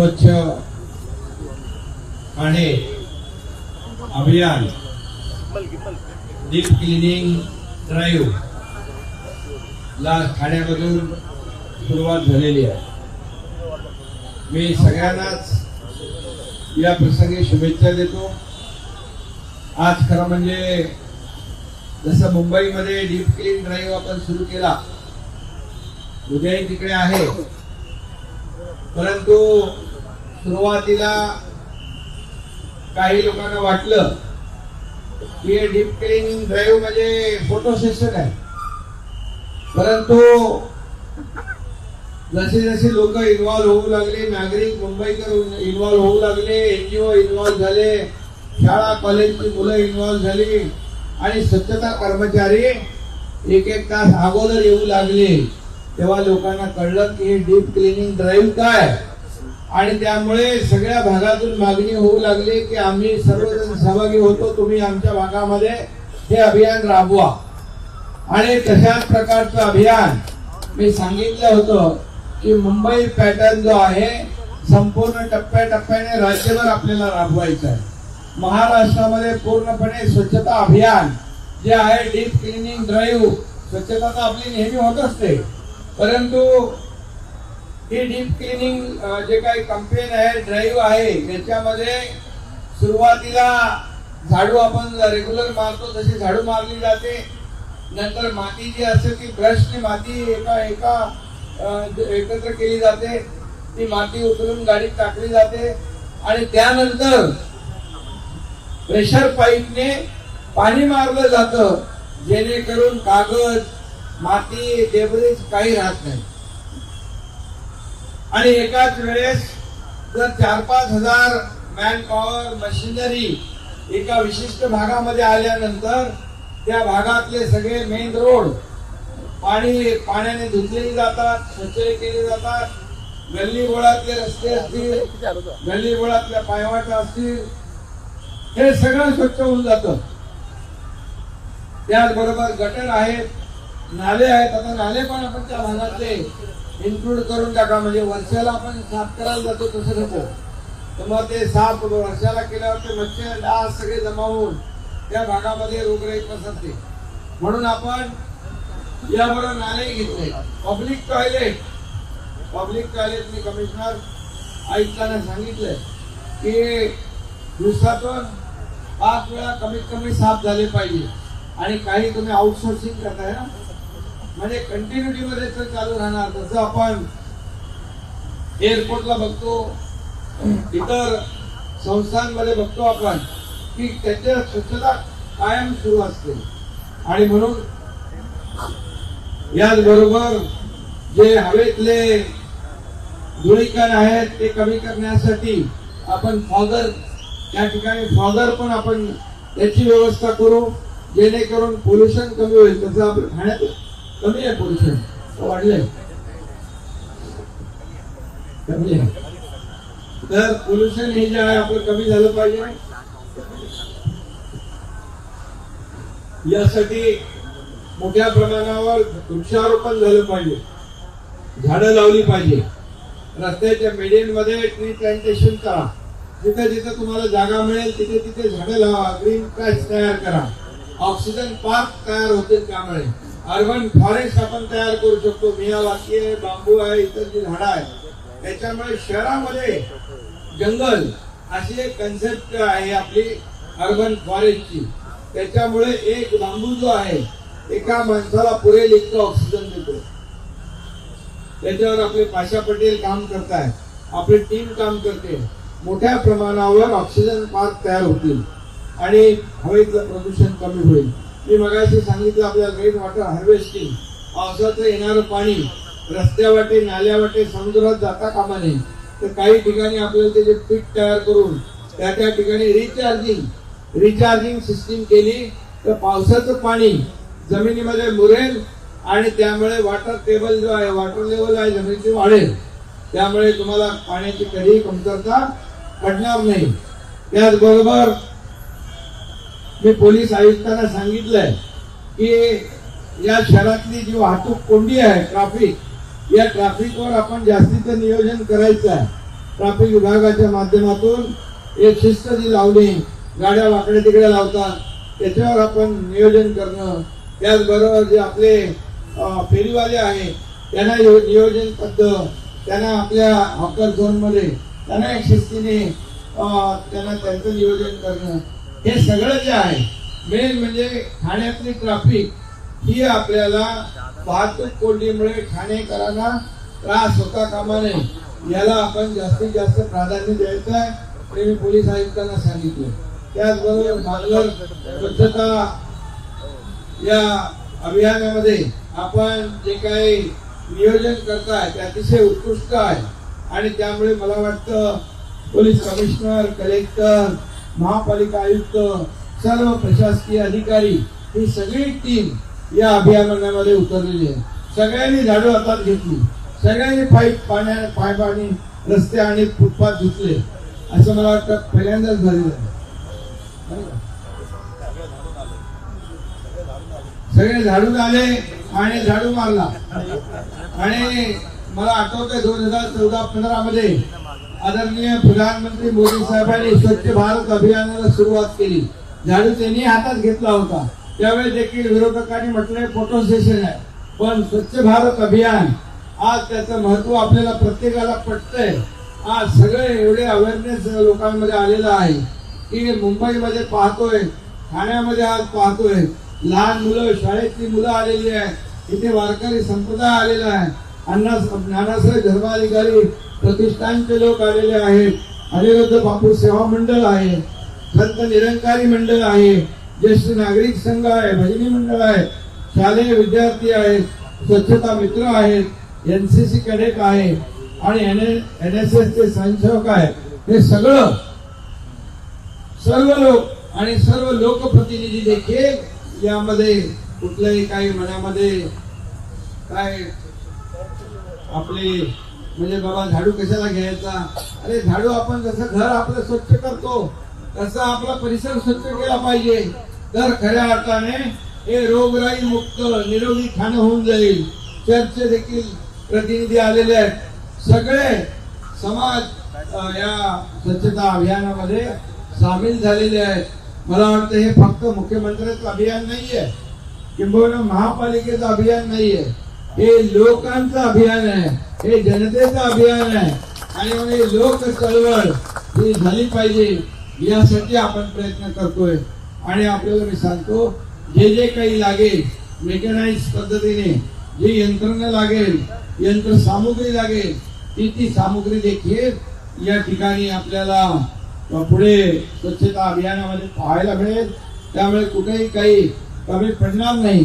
स्वच्छ ठाणे अभियान. Deep cleaning drive ला ठाण्यामधून सुरुवात झालेली आहे. मी सगळ्यांनाच या प्रसंगी शुभेच्छा देतो. आज खरं म्हणजे जसं मुंबईमध्ये डीप क्लीन ड्राईव्ह आपण सुरू केला उद्याही तिकडे आहे. परंतु सुरुवातीला काही लोकांना वाटलं की डीप क्लिनिंग ड्राईव्ह म्हणजे फोटो सेशन आहे. परंतु जसे जसे लोक इन्व्हॉल्व्ह होऊ लागले नागरिक मुंबईकर इन्व्हॉल्व्ह होऊ लागले एनजीओ इन्व्हॉल्व्ह झाले शाळा कॉलेजची मुलं इन्व्हॉल्व्ह झाली आणि स्वच्छता कर्मचारी एक एक तास अगोदर येऊ लागले. तेव्हा लोकांना कळलं की हे डीप क्लिनिंग ड्राईव्ह काय? आणि त्यामुळे सगळ्या भागातून मागणी होऊ लागली की आम्ही सर्वजण सहभागी होतो तुम्ही आमच्या भागामध्ये हे अभियान राबवा. आणि तशाच प्रकारचं अभियान मी सांगितलं होतं की मुंबई पॅटर्न जो आहे संपूर्ण टप्प्याटप्प्याने राज्यभर आपल्याला राबवायचं आहे. महाराष्ट्रामध्ये पूर्णपणे स्वच्छता अभियान जे आहे डीप क्लिनिंग ड्राईव्ह स्वच्छता तर आपली नेहमी होत असते. परंतु ही डीप क्लिनिंग जे काही कंपेन आहे ड्राईव्ह आहे याच्यामध्ये सुरुवातीला झाडू आपण रेग्युलर मारतो तशी झाडू मारली जाते. नंतर माती जी असते ती ब्रशने माती एका एका एकत्र केली जाते. ती माती उचलून गाडीत टाकली जाते. आणि त्यानंतर प्रेशर पाईपने पाणी मारलं जातं. जेणेकरून कागद माती डेब्रिज काही राहत नाही. आणि एकाच वेळेस जर चार पाच हजार मॅन पॉवर मशिनरी एका विशिष्ट भागामध्ये आल्यानंतर त्या भागातले सगळे मेन रोड पाणी पाण्याने धुतलेली जातात स्वच्छ केले जातात. गल्ली बोळातले रस्ते असतील गल्ली बोळातल्या पायवाटा असतील हे सगळं स्वच्छ होऊन जातं. त्याचबरोबर गटर आहेत नाले आहेत आता नाले पण आपण त्या भागातले इन्क्लूड करून टाका. म्हणजे वर्षाला आपण साफ करायला जातो तसं नको. तर मग ते साफ वर्षाला केल्यावर ते मच्छर डास सगळे जमा होऊन त्या भागामध्ये रोगराई पसरते. म्हणून आपण याबरोबर नाले घेतले. पब्लिक टॉयलेट पब्लिक टॉयलेट मी कमिशनर आयुक्तांना सांगितलंय की दिवसातून पाच वेळा कमीत कमी साफ झाले पाहिजे. आणि काही तुम्ही आउटसोर्सिंग करताय ना म्हणजे कंटिन्युटी मध्ये तर चालू राहणार. जसं आपण एअरपोर्टला बघतो इतर संस्थांमध्ये बघतो आपण की त्याच्या स्वच्छता कायम सुरू असते. आणि म्हणून याचबरोबर जे हवेतले धुळीकण आहेत ते कमी करण्यासाठी आपण फॉगर त्या ठिकाणी फॉगर पण आपण त्याची व्यवस्था करू जेणेकरून पोल्युशन कमी होईल. तसं आपण ठाण्यात कमी आहे पोल्युशन हो, वाढलंय. कमी आहे. तर पोल्युशन हे जे आहे आपलं कमी झालं पाहिजे. यासाठी मोठ्या प्रमाणावर वृक्षारोपण झालं पाहिजे. झाडं लावली पाहिजे. रस्त्याच्या मिडियनमध्ये ट्री प्लांटेशन करा. जिथे जिथे तुम्हाला जागा मिळेल तिथे तिथे झाडं लावा. ग्रीन पॅच तयार करा. ऑक्सिजन पार्क तयार होतील त्यामुळे. अर्बन फॉरेस्ट आपण तयार करू शकतो. मियावाकी आहे बांबू आहे इतर जी झाडं आहेत. त्याच्यामुळे शहरामध्ये जंगल अशी एक कन्सेप्ट आहे आपली अर्बन फॉरेस्टची. त्याच्यामुळे एक बांबू जो आहे एका माणसाला पुरेल इतकं ऑक्सिजन देतो. त्याच्यावर आपले पाशा पटेल काम करताय. आपली टीम काम करते. मोठ्या प्रमाणावर ऑक्सिजन पार्क तयार होतील. आणि हवेतलं प्रदूषण कमी होईल. मी मगाशी सांगितलं आपल्या रेन वॉटर हार्वेस्टिंग. पावसाचं येणारं पाणी रस्त्यावाटे नाल्यावाटे समुद्रात जाता कामा नये. तर काही ठिकाणी आपल्याला त्याचे पीठ तयार करून त्या त्या ठिकाणी रिचार्जिंग रिचार्जिंग सिस्टीम केली तर पावसाचं पाणी जमिनीमध्ये मुरेल आणि त्यामुळे वॉटर टेबल जो आहे वॉटर लेवल आहे जमिनीची वाढेल. त्यामुळे तुम्हाला पाण्याची कधीही कमतरता पडणार नाही. त्याचबरोबर मी पोलीस आयुक्तांना सांगितलंय की या शहरातली जी वाहतूक कोंडी आहे ट्राफिक या ट्राफिकवर आपण जास्तीचं नियोजन करायचं आहे. ट्राफिक विभागाच्या माध्यमातून एक शिस्त जी लावली गाड्या वाकडे तिकडे लावतात त्याच्यावर आपण नियोजन करणं त्याचबरोबर जे आपले फेरीवाले आहे त्यांना यो- नियोजन पद्धत त्यांना आपल्या हॉकर झोनमध्ये त्यांना एक शिस्तीने त्यांना त्यांचं नियोजन करणं हे सगळं जे आहे मेन म्हणजे ठाण्यातली ट्रॅफिक ही आपल्याला वाहतूक कोंडीमुळे ठाणेकरांना त्रास होता कामा नये याला आपण जास्तीत जास्त प्राधान्य द्यायचं आहे आणि मी पोलीस आयुक्तांना सांगितलं. त्याचबरोबर मागलं स्वच्छता या अभियानामध्ये आपण जे काही नियोजन करताय ते अतिशय उत्कृष्ट आहे. आणि त्यामुळे मला वाटतं पोलीस कमिशनर कलेक्टर महापालिका आयुक्त सर्व प्रशासकीय अधिकारी ही सगळी टीम या अभियानामध्ये उतरलेली आहे. सगळ्यांनी झाडू हातात घेतली. सगळ्यांनी पाईप पाण्या पाय पाणी रस्ते आणि फुटपाथ धुतले. असं मला वाटतं पहिल्यांदाच झालेलं आहे. सगळे झाडून आले आणि झाडू मारला. आणि मला आठवतंय दोन हजार चौदा पंधरा मध्ये आदरणीय प्रधानमंत्री मोदी साहेबांनी स्वच्छ भारत अभियानाला सुरुवात केली. झाडू त्यांनी हातात घेतला होता. त्यावेळी देखील विरोधकांनी म्हटलंय फोटो सेशन आहे. पण स्वच्छ भारत अभियान आज त्याचं महत्त्व आपल्याला प्रत्येकाला पटतंय. आज सगळे एवढे अवेअरनेस लोकांमध्ये आलेलं आहे. की मुंबईमध्ये पाहतोय ठाण्यामध्ये आज पाहतोय. लहान मुलं शाळेतली मुलं आलेली आहे इथे वारकरी संप्रदाय आलेला आहे. अण्णा ज्ञानाश्रय धर्माधिकारी प्रतिष्ठानचे लोक आलेले आहेत. अनिरुद्ध बापू सेवा मंडळ आहे. संत निरंकारी मंडळ आहे. ज्येष्ठ नागरिक संघ आहे भजनी मंडळ आहे शालेय विद्यार्थी आहेत स्वच्छता मित्र आहेत एन सी सी कडेक आहे आणि एन एन एस एस चे स्वयंसेवक आहेत हे सगळं सर्व लोक आणि सर्व लोकप्रतिनिधी देखील यामध्ये कुठल्याही काही मनामध्ये काय आपले म्हणजे बाबा झाडू कशाला घ्यायचा? अरे झाडू आपण जसं घर आपलं स्वच्छ करतो तसा आपला परिसर स्वच्छ केला पाहिजे. तर खऱ्या अर्थाने हे रोगराई मुक्त निरोगी खाणं होऊन जाईल. चर्चे देखील प्रतिनिधी आलेले आहेत. सगळे समाज या स्वच्छता अभियानामध्ये सामील झालेले आहेत. मला वाटतं हे फक्त मुख्यमंत्र्याचं अभियान नाहीये. किंबहुना महापालिकेचं अभियान नाहीये. हे लोकांचं अभियान आहे. हे जनतेचं अभियान आहे. आणि म्हणजे लोक चळवळ ही झाली पाहिजे यासाठी आपण प्रयत्न करतोय. आणि आपल्याला मी सांगतो जे जे काही लागेल मेकनाइज पद्धतीने जी यंत्रणा लागेल यंत्र सामुग्री लागेल ती ती सामुग्री देखील या ठिकाणी आपल्याला पुढे स्वच्छता अभियानामध्ये पाहायला मिळेल. त्यामुळे कुठेही काही कमी पडणार नाही.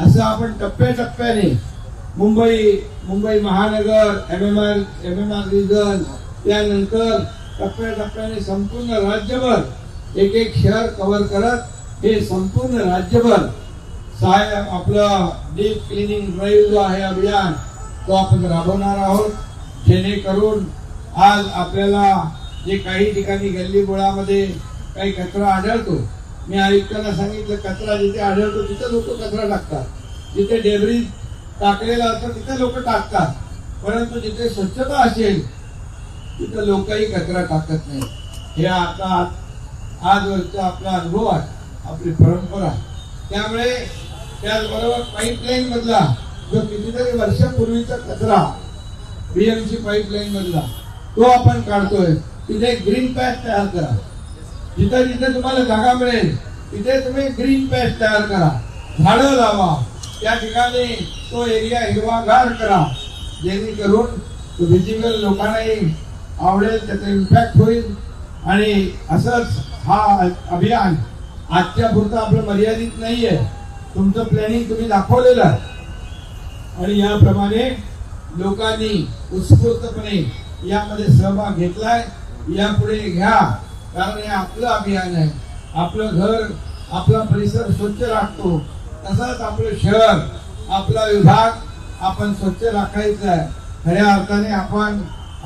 असं आपण टप्प्याटप्प्याने मुंबई मुंबई महानगर M M R M M R region त्यानंतर टप्प्याटप्प्याने संपूर्ण राज्यभर एक एक शहर कव्हर करत हे संपूर्ण राज्यभर साय आपलं डीप क्लिनिंग ड्राईव्ह जो आहे अभियान तो आपण राबवणार आहोत. जेणेकरून आज आपल्याला जे काही ठिकाणी गल्ली बोळामध्ये काही कचरा आढळतो मी आयुक्तांना सांगितलं कचरा जिथे आढळतो तिथं लोक कचरा टाकतात. जिथे डेबरी टाकलेला असतो तिथे लोक टाकतात. परंतु जिथे स्वच्छता असेल तिथं लोकही कचरा टाकत नाही हे आता आजवरचा आपला अनुभव आहे आपली परंपरा त्यामुळे त्याचबरोबर पाईपलाईन मधला जो कितीतरी वर्षापूर्वीचा कचरा बीएमसी पाईपलाईन मधला तो आपण काढतोय. तिथे ग्रीन पॅच तयार करा. जिथे जिथे तुम्हाला जागा मिळेल तिथे तुम्ही ग्रीन पॅच तयार करा. झाडं लावा. त्या ठिकाणी तो एरिया हिरवागार करा. जेणेकरून फिजिकल लोकांनाही आवडेल त्याचा इम्पॅक्ट होईल. आणि असंच हा अभियान आजच्या पुरतं आपलं मर्यादित नाही आहे तुमचं प्लॅनिंग तुम्ही दाखवलेलं आहे. आणि याप्रमाणे लोकांनी उत्स्फूर्तपणे यामध्ये सहभाग घेतलाय. यापुढे घ्या. कारण हे आपलं अभियान आहे. आपलं घर आपला परिसर स्वच्छ राखतो. तसंच आपलं शहर आपला विभाग आपण स्वच्छ राखायचा आहे. खऱ्या अर्थाने आपण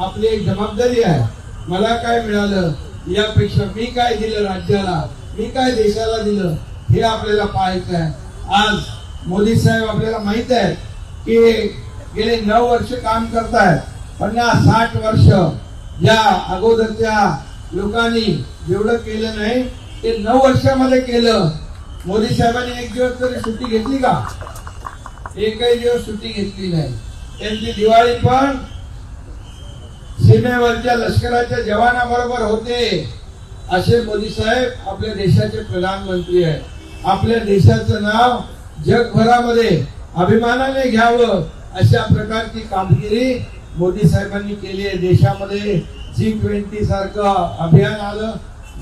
आपली एक जबाबदारी आहे. मला काय मिळालं यापेक्षा मी काय दिलं राज्याला मी काय देशाला दिलं हे आपल्याला पाहायचं आहे. आज मोदी साहेब आपल्याला माहीत आहे की गेले नऊ वर्ष काम करतायत पन्नास साठ वर्ष या अगोदरच्या लोकांनी जेवढं केलं नाही ते नऊ वर्षामध्ये केलं. मोदी साहेबांनी एक दिवस तरी सुट्टी घेतली का? एकही दिवस सुट्टी घेतली नाही. त्यांची दिवाळी पण सीमेवरच्या लष्कराच्या जवानाबरोबर होते. असे मोदी साहेब आपल्या देशाचे प्रधानमंत्री आहेत. आपल्या देशाचं नाव जगभरामध्ये अभिमानाने घ्यावं अशा प्रकारची कामगिरी मोदी साहेबांनी केली आहे. देशामध्ये जी ट्वेंटी सारखं अभियान आलं.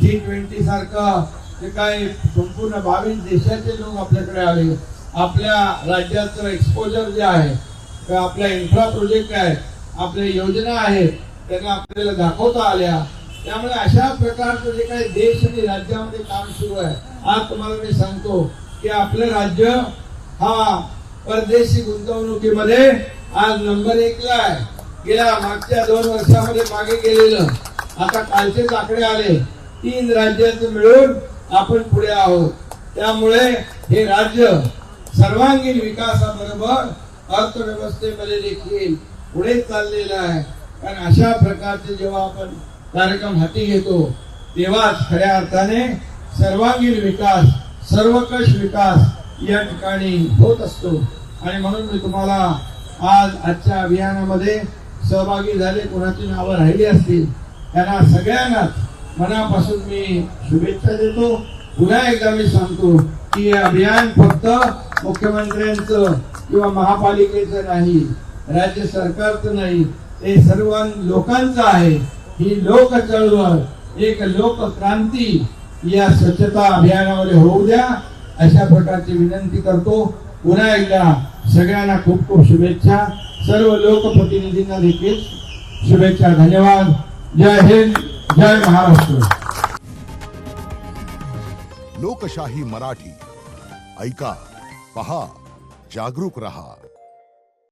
जी ट्वेंटी सारखं ते काय संपूर्ण बावीस देशाचे लोक आपल्याकडे आले. आपल्या राज्याचं एक्सपोजर जे आहे आपल्या इन्फ्रा प्रोजेक्ट आहेत आपल्या योजना आहेत त्यांना आपल्याला दाखवता आल्या. त्यामुळे अशा प्रकारचं जे काही देश आणि राज्यामध्ये काम सुरू आहे आज तुम्हाला मी सांगतो की आपलं राज्य हा परदेशी गुंतवणुकीमध्ये आज नंबर एकला आहे. गेल्या मागच्या दोन वर्षामध्ये मागे गेलेलं. आता कालचेच आकडे आले. तीन राज्याचे मिळून आपण पुढे आहोत. त्यामुळे हे राज्य सर्वांगीण विकासाबरोबर अर्थव्यवस्थेमध्ये देखील पुढे चाललेलं आहे. कारण अशा प्रकारचे जेव्हा आपण कार्यक्रम हाती घेतो तेव्हाच खऱ्या अर्थाने सर्वांगीण विकास सर्वकष विकास या ठिकाणी होत असतो. आणि म्हणून मी तुम्हाला आज आजच्या अभियानामध्ये सहभागी झाले कोणाची नावं राहिली असतील त्यांना सगळ्यांनाच मनापासून मी शुभेच्छा देतो. पुन्हा एकदा मी सांगतो की हे अभियान फक्त मुख्यमंत्र्यांचं किंवा महापालिकेचं नाही राज्य सरकारचं नाही हे सर्व लोकांचं आहे. ही लोक चळवळ एक लोक क्रांती या स्वच्छता अभियानामध्ये होऊ द्या. अशा प्रकारची विनंती करतो. पुन्हा एकदा सगळ्यांना खूप खूप शुभेच्छा. सर्व लोकप्रतिनिधींना देखील शुभेच्छा धन्यवाद. जय हिंद. जय महाराष्ट्र. लोकशाही मराठी. ऐका पहा जागरूक रहा.